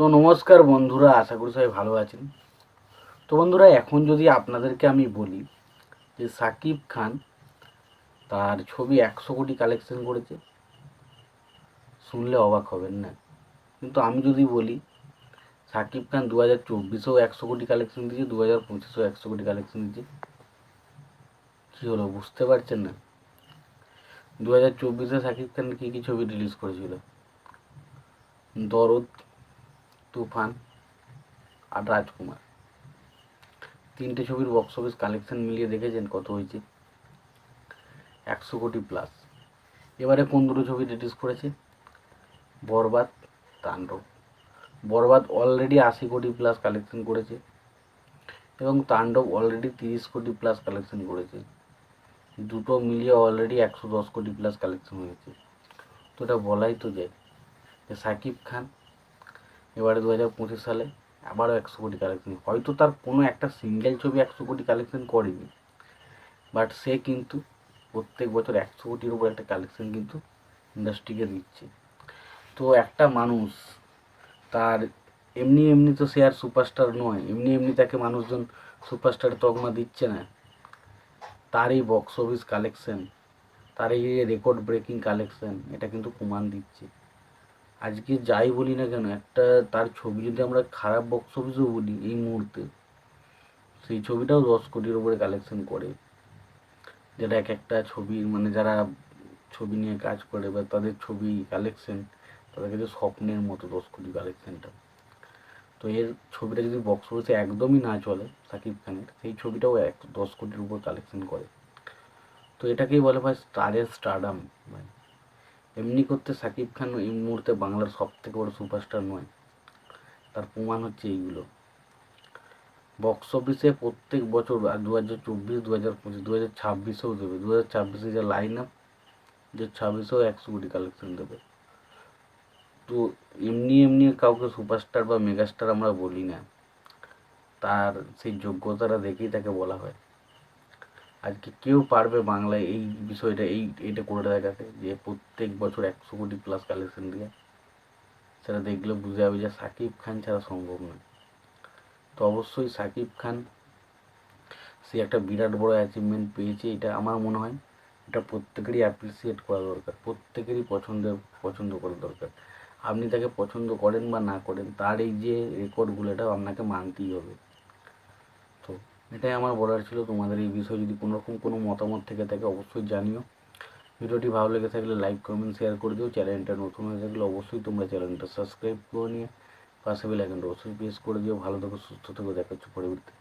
তো নমস্কার বন্ধুরা, আশা করি সবাই ভালো আছেন। তো বন্ধুরা, এখন যদি আপনাদেরকে আমি বলি যে সাকিব খান তার ছবি একশো কোটি কালেকশন করেছে, শুনলে অবাক হবেন না। কিন্তু আমি যদি বলি, সাকিব খান দু হাজার চব্বিশেও একশো কোটি কালেকশন দিয়েছে দু হাজার পঁচিশেও একশো কোটি কালেকশন দিয়েছে। কী হলো, বুঝতে পারছেন না? দু হাজার চব্বিশে সাকিব খান কী কী ছবি রিলিজ করেছিল? দরদ তুফান আর রাজকুমার। তিনটে ছবির বক্স অফিস কালেকশন মিলিয়ে দেখেছেন কত হয়েছে? একশো কোটি প্লাস এবারে কোন দুটো ছবি রিলিজ করেছে? বরবাদ, তাণ্ডব। বরবাদ অলরেডি আশি কোটি প্লাস কালেকশন করেছে এবং তাণ্ডব অলরেডি তিরিশ কোটি প্লাস কালেকশন করেছে। দুটো মিলিয়ে অলরেডি একশো দশ কোটি প্লাস কালেকশন হয়েছে। তো এটা বলাই তো যায় যে সাকিব খান এবারে দু হাজার পঁচিশ সালে আবারও একশো কোটি কালেকশন হয়তো তার কোনো একটা সিঙ্গেল ছবি একশো কোটি কালেকশন করেনি। বাট সে কিন্তু প্রত্যেক বছর একশো কোটির উপর একটা কালেকশন কিন্তু ইন্ডাস্ট্রিকে দিচ্ছে। তো একটা মানুষ তার এমনি এমনি তো সে আর সুপারস্টার নয়। এমনি এমনি তাকে মানুষজন সুপারস্টার তকমা দিচ্ছে না। তার এই বক্স অফিস কালেকশন তার এই রেকর্ড ব্রেকিং কালেকশন এটা কিন্তু প্রমাণ দিচ্ছে। আজকে যাই বলি না কেন, একটা তার ছবি যদি আমরা খারাপ বক্স অফিসও বলি এই মুহূর্তে, সেই ছবিটাও দশ কোটির উপরে কালেকশন করে। যেটা এক একটা ছবির মানে যারা ছবি নিয়ে কাজ করে বা তাদের ছবি কালেকশন তাদের কাছে স্বপ্নের মতো দশ কোটি কালেকশনটা তো এর ছবিটা যদি বক্স অফিসে একদমই না চলে, সাকিব খানের, সেই ছবিটাও এক দশ কোটির উপর কালেকশন করে। তো এটাকেই বলে ভাই স্টারের স্টারডাম ভাই এমনি করতে সাকিব খান এই মুহূর্তে বাংলার সব থেকে বড় সুপারস্টার নয়। তার প্রমাণ হচ্ছে এইগুলো। বক্স অফিসে প্রত্যেক বছর দু হাজার চব্বিশ দু হাজার পঁচিশ দু হাজার ছাব্বিশেও দেবে। দু হাজার ছাব্বিশে যে লাইন আপ যে ছাব্বিশেও একশো কোটি কালেকশন দেবে। তো এমনি এমনি কাউকে সুপারস্টার বা মেগাস্টার আমরা বলি না। তার সেই যোগ্যতাটা দেখেই তাকে বলা হয়। আজকে কেউ পারবে বাংলায় এই বিষয়টা, এই এটা করে দেখাতে, যে প্রত্যেক বছর একশো কোটি প্লাস কালেকশন দিয়ে সেটা দেখলে বুঝে যাবে যে সাকিব খান ছাড়া সম্ভব নয়। তো অবশ্যই সাকিব খান, সে একটা বিরাট বড় অ্যাচিভমেন্ট পেয়েছে, এটা আমার মনে হয়। এটা প্রত্যেকেরই অ্যাপ্রিসিয়েট করা দরকার, প্রত্যেকেরই পছন্দ পছন্দ করা দরকার। আপনি তাকে পছন্দ করেন বা না করেন, তার এই যে রেকর্ডগুলো এটা আপনাকে মানতেই হবে। এটাই আমার বলার ছিল। তোমাদের এই বিষয়ে যদি কোনোরকম কোনো মতামত থেকে থাকে অবশ্যই জানিও। ভিডিওটি ভালো লেগে থাকলে লাইক কমেন্ট শেয়ার করে দিও। চ্যানেলটা নতুন হয়ে থাকলে অবশ্যই তোমরা চ্যানেলটা সাবস্ক্রাইব করে নিয়ে পাশে বেল আইকনটা অবশ্যই প্রেস করে দিও। ভালো থেকো, সুস্থ থেকো। দেখা হচ্ছে পরবর্তী